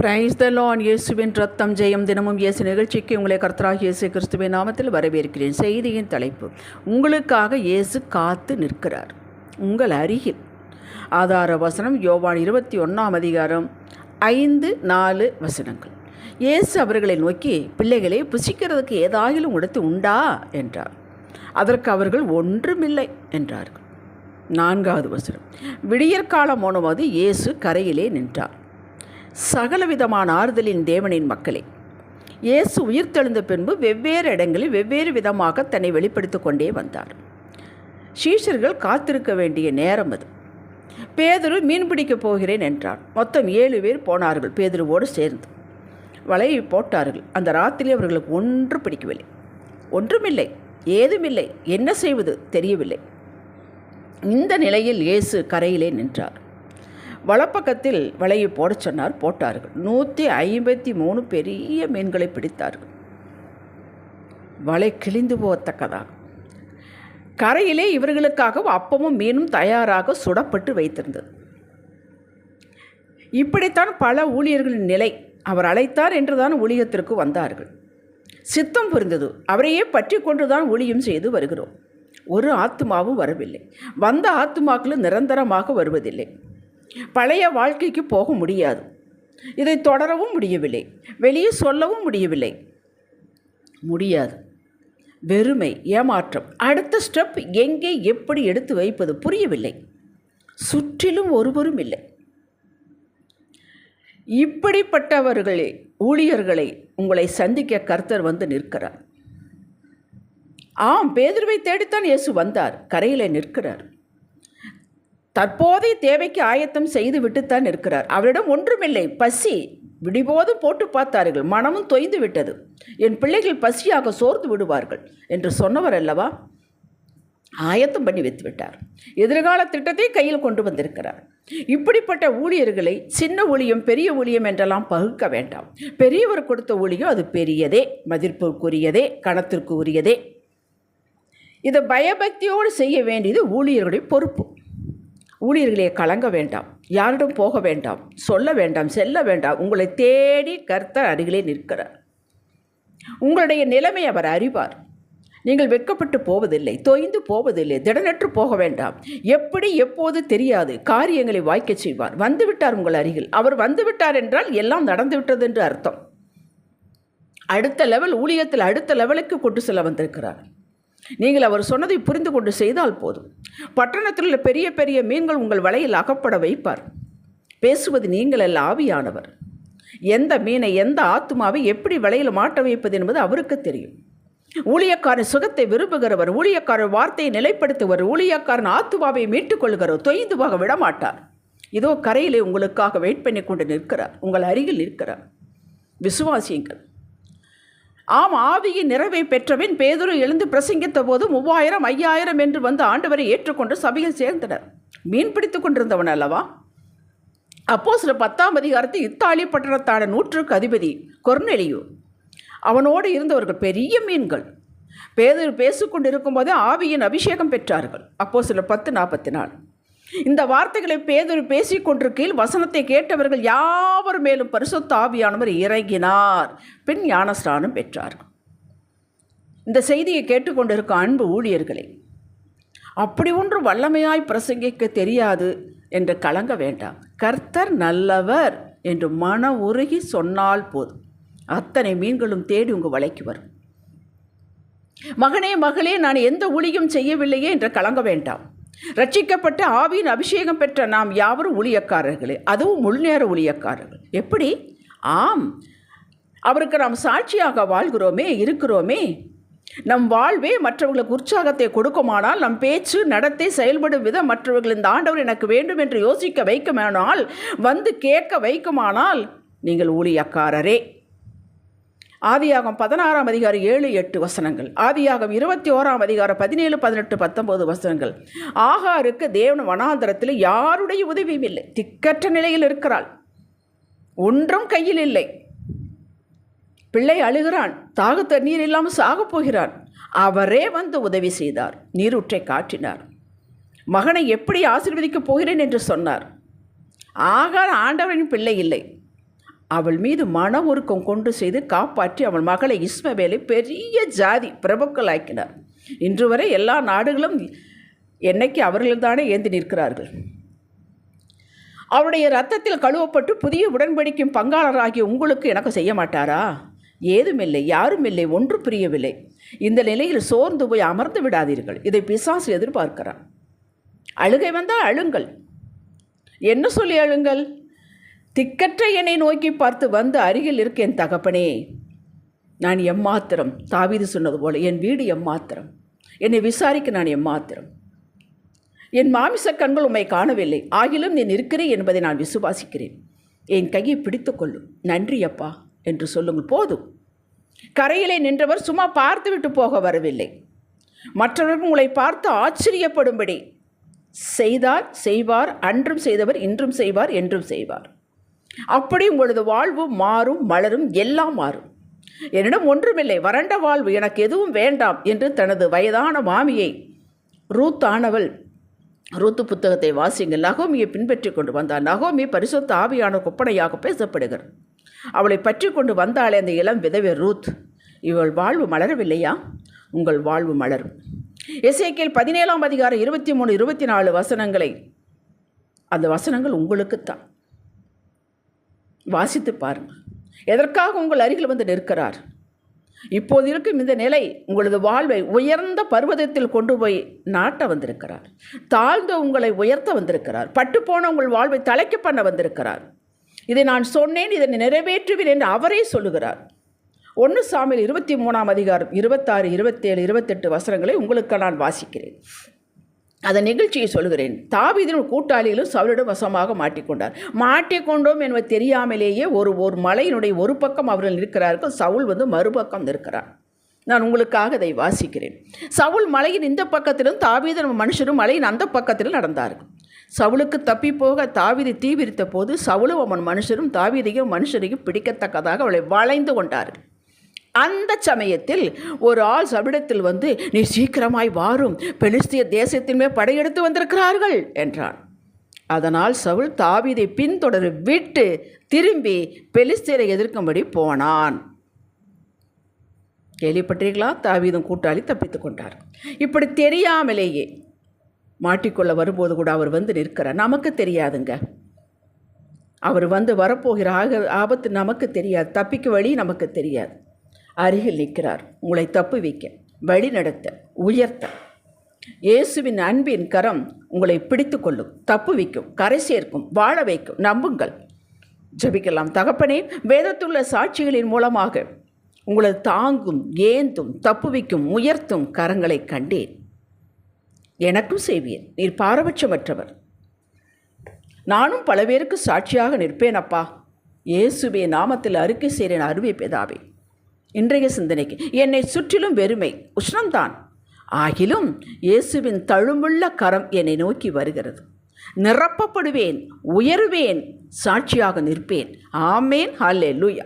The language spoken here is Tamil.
பிரைஸ் த லான் இயேசுவின் ரத்தம் ஜெயம் தினமும் இயேசு நிகழ்ச்சிக்கு உங்களை கர்த்தராக இயேசு கிறிஸ்துவின் நாமத்தில் வரவேற்கிறேன். செய்தியின் தலைப்பு உங்களுக்காக இயேசு காத்து நிற்கிறார். உங்கள் அருகில். ஆதார வசனம் யோவான் இருபத்தி ஒன்றாம் அதிகாரம் ஐந்து நாலு வசனங்கள். இயேசு அவர்களை நோக்கி பிள்ளைகளே புசிக்கிறதுக்கு ஏதாயிலும் உடத்து உண்டா? என்றார். அதற்கு அவர்கள் ஒன்றுமில்லை என்றார்கள். நான்காவது வசனம் விடியற்காலம் போனபோது இயேசு கரையிலே நின்றார். சகலவிதமான ஆறுதலின் தேவனின் மக்களே இயேசு உயிர்த்தெழுந்த பின்பு வெவ்வேறு இடங்களில் வெவ்வேறு விதமாக தன்னை வெளிப்படுத்தி கொண்டே வந்தார். சீஷர்கள் காத்திருக்க வேண்டிய நேரம் அது. பேதுரு மீன் பிடிக்கப் போகிறேன் என்றார் மொத்தம் ஏழு பேர் போனார்கள் பேதுருவோடு சேர்ந்து. வலையை போட்டார்கள். அந்த ராத்திரி அவர்களுக்கு ஒன்று பிடிக்கவில்லை. ஒன்றுமில்லை. ஏதுமில்லை. என்ன செய்வது? தெரியவில்லை. இந்த நிலையில் இயேசு கரையிலே நின்றார். வலப்பக்கத்தில் வலையை போடச் சொன்னார். போட்டார்கள். நூற்றி ஐம்பத்தி மூணு பெரிய மீன்களை பிடித்தார்கள். வலை கிழிந்து போகத்தக்கதாக கரையிலே இவர்களுக்காக அப்பமும் மீனும் தயாராக சுடப்பட்டு வைத்திருந்தது. இப்படித்தான் பல ஊழியர்களின் நிலை. அவர் அழைத்தார் என்றுதான் ஊழியத்திற்கு வந்தார்கள். சித்தம் புரிந்தது. அவரையே பற்றி கொண்டுதான் ஊழியம் செய்து வருகிறோம். ஒரு ஆத்மாவும் வரவில்லை. வந்த ஆத்மாக்களும் நிரந்தரமாக வருவதில்லை. பழைய வாழ்க்கைக்கு போக முடியாது. இதை தொடரவும் முடியவில்லை. வெளியே சொல்லவும் முடியவில்லை. முடியாது. வெறுமை ஏமாற்றம். அடுத்த ஸ்டெப் எங்கே எப்படி எடுத்து வைப்பது புரியவில்லை. சுற்றிலும் ஒருவரும் இல்லை. இப்படிப்பட்டவர்களே ஊழியர்களை உங்களை சந்திக்க கர்த்தர் வந்து நிற்கிறார். ஆம் பேதுருவை தேடித்தான் இயேசு வந்தார். கரையில் நிற்கிறார். தற்போதைய தேவைக்கு ஆயத்தம் செய்து விட்டுத்தான் இருக்கிறார் அவரிடம் ஒன்றுமில்லை. பசி. விடிபோதும் போட்டு பார்த்தார்கள். மனமும் தொய்ந்து விட்டது. என் பிள்ளைகள் பசியாக சோர்ந்து விடுவார்கள் என்று சொன்னவர் அல்லவா? ஆயத்தம் பண்ணி வைத்து விட்டார். எதிர்கால திட்டத்தை கையில் கொண்டு வந்திருக்கிறார். இப்படிப்பட்ட ஊழியர்களை சின்ன ஊழியம் பெரிய ஊழியம் என்றெல்லாம் பகுக்க வேண்டாம். பெரியவர் கொடுத்த ஊழியம் அது பெரியதே. மதிப்பிற்குரியதே கணத்திற்கு உரியதே இதை பயபக்தியோடு செய்ய வேண்டியது ஊழியர்களுடைய பொறுப்பு. ஊழியர்களே கலங்க வேண்டாம். யாரிடம் போக வேண்டாம். சொல்ல வேண்டாம். செல்ல வேண்டாம். உங்களை தேடி கர்த்தர் அருகிலே நிற்கிறார். உங்களுடைய நிலைமை அவர் அறிவார். நீங்கள் வெட்கப்பட்டு போவதில்லை தொய்ந்து போவதில்லை திடனற்று போக வேண்டாம். எப்படி எப்போது தெரியாது. காரியங்களை வாய்க்க செய்வார். வந்துவிட்டார் உங்கள் அருகில். அவர் வந்துவிட்டார் என்றால் எல்லாம் நடந்துவிட்டது என்று அர்த்தம். அடுத்த லெவல் ஊழியத்தில் அடுத்த லெவலுக்கு கொண்டு செல்ல வந்திருக்கிறார். நீங்கள் அவர் சொன்னதை புரிந்து கொண்டு செய்தால் போதும். பட்டணத்தில் உள்ள பெரிய பெரிய மீன்கள் உங்கள் வலையில் அகப்பட வைப்பார். பேசுவது நீங்கள் அல்ல ஆவியானவர். எந்த மீனை எந்த ஆத்மாவை எப்படி வலையில் மாட்ட வைப்பது என்பது அவருக்கு தெரியும். ஊழியக்காரன் சுகத்தை விரும்புகிறவர் ஊழியக்காரர் வார்த்தையை நிலைப்படுத்துவர் ஊழியக்காரன் ஆத்துவாவை மீட்டுக் கொள்கிறவர் தொய்ந்து போக விடமாட்டார். இதோ கரையிலே உங்களுக்காக வெயிட் பண்ணி கொண்டு நிற்கிறார். உங்கள் அருகில் நிற்கிறார். விசுவாசியுங்கள். ஆம் ஆவியின் நிறைவை பெற்றபின் பேதுரு எழுந்து பிரசங்கித்த போது மூவாயிரம் ஐயாயிரம் என்று வந்து ஆண்டவரை ஏற்றுக்கொண்டு சபையில் சேர்ந்தனர். மீன் பிடித்து கொண்டிருந்தவன் அல்லவா? அப்போ சில பத்தாம் அதிகாரத்தில் இத்தாலி பட்டணத்தான நூற்றுக்கு அதிபதி கொர்நெலியு. அவனோடு இருந்தவர்கள் பெரிய மீன்கள். பேதர் பேசிக்கொண்டிருக்கும் போதே ஆவியின் அபிஷேகம் பெற்றார்கள். அப்போ சில பத்து நாற்பத்தி நாலு. இந்த வார்த்தைகளை பேதொரு பேசிக் கொண்டிருக்கையில் வசனத்தை கேட்டவர்கள் யாவர் மேலும் பரிசுத்த ஆவியானவர் இறங்கினார். பின் ஞானஸ்நானம் பெற்றார். இந்த செய்தியை கேட்டுக்கொண்டிருக்க அன்பு ஊழியர்களே அப்படி ஒன்று வல்லமையாய் பிரசங்கிக்க தெரியாது என்று கலங்க வேண்டாம். கர்த்தர் நல்லவர் என்று மன உருகி சொன்னால் போதும். அத்தனை மீன்களும் தேடி உங்கள் வலைக்கு வரும். மகனே மகளே நான் எந்த ஊழியும் செய்யவில்லையே என்று கலங்க வேண்டாம். ரட்சிக்கப்பட்ட ஆவியின் அபிஷேகம் பெற்ற நாம் யாவரும் ஊழியக்காரர்களே அதுவும் முழுநேர ஊழியக்காரர்கள். எப்படி? ஆம். அவருக்கு நாம் சாட்சியாக வாழ்கிறோமே இருக்கிறோமே. நம் வாழ்வே மற்றவர்களுக்கு உற்சாகத்தை கொடுக்குமானால் நம் பேச்சு நடத்தை செயல்படும் விதம் மற்றவர்கள் இந்த ஆண்டவர் எனக்கு வேண்டும் என்று யோசிக்க வைக்குமானால் வந்து கேட்க வைக்குமானால் நீங்கள் ஊழியக்காரரே. ஆதியாகம் பதினாறாம் அதிகாரம் ஏழு எட்டு வசனங்கள். ஆதியாகம் இருபத்தி ஓராம் அதிகாரம் பதினேழு பதினெட்டு பத்தொம்போது வசனங்கள். ஆகாருக்கு தேவன் வனாந்தரத்தில் யாருடைய உதவியும் இல்லை. திக்கற்ற நிலையில் இருக்கிறாள். ஒன்றும் கையில் இல்லை. பிள்ளை அழுகிறான். தாக தண்ணீர் இல்லாமல் சாகப் போகிறான். அவரே வந்து உதவி செய்தார். நீரூற்றை காட்டினார். மகனை எப்படி ஆசீர்வதிக்கப் போகிறேன் என்று சொன்னார். ஆகார் ஆண்டவரின் பிள்ளை இல்லை. அவள் மீது மன உருக்கம் கொண்டு செய்து காப்பாற்றி அவள் மகளை இஸ்மவேலை பெரிய ஜாதி பிரபுக்களாக்கினார். இன்று வரை எல்லா நாடுகளும் என்னைக்கு அவர்கள்தானே ஏந்தி நிற்கிறார்கள். அவருடைய ரத்தத்தில் கழுவப்பட்டு புதிய உடன்படிக்கும் பங்காளராகிய உங்களுக்கு எனக்கு செய்ய மாட்டாரா? ஏதுமில்லை யாருமில்லை ஒன்று புரியவில்லை. இந்த நிலையில் சோர்ந்து போய் அமர்ந்து விடாதீர்கள். இதை பிசாசு எதிர்பார்க்கிறான். அழுகை வந்தால் அழுங்கள். என்ன சொல்லி அழுங்கள்? திக்கற்ற என்னை நோக்கி பார்த்து வந்து அருகில் இருக்க என் தகப்பனே நான் எம்மாத்திரம் தாவிது சொன்னது போல என் வீடு எம்மாத்திரம். என்னை விசாரிக்க நான் எம்மாத்திரம். என் மாமிச கண்கள் உம்மை காணவில்லை. ஆகிலும் நீ நிற்கிறேன் என்பதை நான் விசுவாசிக்கிறேன். என் கையை பிடித்துக்கொள்ளும் நன்றி அப்பா என்று சொல்லுங்கள். போதும். கரையிலே நின்றவர் சும்மா பார்த்துவிட்டு போக வரவில்லை. மற்றவர்கள் உங்களை பார்த்து ஆச்சரியப்படும்படி செய்தார் செய்வார் அன்றும் செய்தவர் இன்றும் செய்வார் என்றும் செய்வார். அப்படி உங்களது வாழ்வு மாறும் மலரும் எல்லாம் மாறும். என்னிடம் ஒன்றுமில்லை. வறண்ட வாழ்வு எனக்கு எதுவும் வேண்டாம் என்று தனது வயதான மாமியை ரூத் ஆனவள் ரூத்து புத்தகத்தை வாசியுங்கள். நகோமியை பின்பற்றி கொண்டு வந்தார் நகோமி பரிசுத்த ஆவியான கொப்பனையாக பேசப்படுகிறார் அவளை பற்றி கொண்டு வந்தாலே அந்த இளம் விதவை ரூத். இவள் வாழ்வு மலரவில்லையா? உங்கள் வாழ்வு மலரும். இசைக்கில் பதினேழாம் அதிகாரம் இருபத்தி மூணு இருபத்தி நாலு வசனங்களை அந்த வசனங்கள் உங்களுக்குத்தான். வாசித்து பாருங்கள் எதற்காக உங்கள் அருகில் வந்து நிற்கிறார்? இப்போது இருக்கும் இந்த நிலை உங்களது வாழ்வை உயர்ந்த பர்வதத்தில் கொண்டு போய் நாட்ட வந்திருக்கிறார். தாழ்ந்த உங்களை உயர்த்த வந்திருக்கிறார். பட்டுப்போன உங்கள் வாழ்வை தலைக்க பண்ண வந்திருக்கிறார். இதை நான் சொன்னேன் இதை நிறைவேற்றுவேன் என்று அவரே சொல்லுகிறார். ஒன்று சாமியில் இருபத்தி மூணாம் அதிகாரம் இருபத்தாறு இருபத்தேழு இருபத்தெட்டு வசனங்களை உங்களுக்கு நான் வாசிக்கிறேன். அந்த நிகழ்ச்சியை சொல்கிறேன் தாவீதின் கூட்டாளிகளும் சவுலிடம் வசமாக மாட்டிக்கொண்டார். மாட்டிக்கொண்டோம் என்பது தெரியாமலேயே ஒரு ஒரு மலையினுடைய ஒரு பக்கம் அவர்கள் இருக்கிறார்கள் சவுல் வந்து மறுபக்கம் இருக்கிறார் நான் உங்களுக்காக அதை வாசிக்கிறேன். சவுல் மலையின் இந்த பக்கத்திலும் தாவீதன் மனுஷரும் மலையின் அந்த பக்கத்திலும் நடந்தார்கள். சவுளுக்கு தப்பி போக தாவீதை தீவிரித்த போது சவுலும் அவன் மனுஷரும் தாவீதையும் மனுஷரையும் பிடிக்கத்தக்கதாக அவளை வளைந்து கொண்டார்கள். அந்த சமயத்தில் ஒரு ஆள் சபிடத்தில் வந்து நீ சீக்கிரமாய் வாரும். பெலிஸ்திய தேசத்தின்மே படையெடுத்து வந்திருக்கிறார்கள் என்றான். அதனால் சவுல் தாவீதை பின்தொடர விட்டு திரும்பி பெலிஸ்தியரை எதிர்க்கும்படி போனான். கேள்விப்பட்டீர்களா? தாவீதும் கூட்டாளி தப்பித்து கொண்டார். இப்படி தெரியாமலேயே மாட்டிக்கொள்ள வரும்போது கூட அவர் வந்து நிற்கிறார். நமக்கு தெரியாதுங்க. அவர் வந்து வரப்போகிற ஆக ஆபத்து நமக்கு தெரியாது. தப்பிக்க வழி நமக்கு தெரியாது. அருகில் நிற்கிறார். உங்களை தப்பு வைக்க உயர்த்த. இயேசுவின் அன்பின் கரம் உங்களை பிடித்து கொள்ளும் தப்பு வைக்கும் கரை சேர்க்கும் வாழ வைக்கும் நம்புங்கள். ஜபிக்கலாம். தகப்பனே வேதத்துள்ள சாட்சிகளின் மூலமாக உங்களை தாங்கும் ஏந்தும் தப்புவிக்கும் உயர்த்தும் கரங்களை கண்டேன். எனக்கும் செய்வீர். நீர் பாரபட்சமற்றவர். நானும் பல பேருக்கு சாட்சியாக நிற்பேன் அப்பா. இயேசுவே நாமத்தில் அறுக்கை செய்கிறேன் அருமை பிதாவே. இன்றைய சிந்தனைக்கு. என்னை சுற்றிலும் வெறுமை உஷ்ணம்தான். ஆகிலும் இயேசுவின் தழும்புள்ள கரம் என்னை நோக்கி வருகிறது. நிரப்பப்படுவேன் உயருவேன் சாட்சியாக நிற்பேன். ஆமேன் ஹல்லே லூயா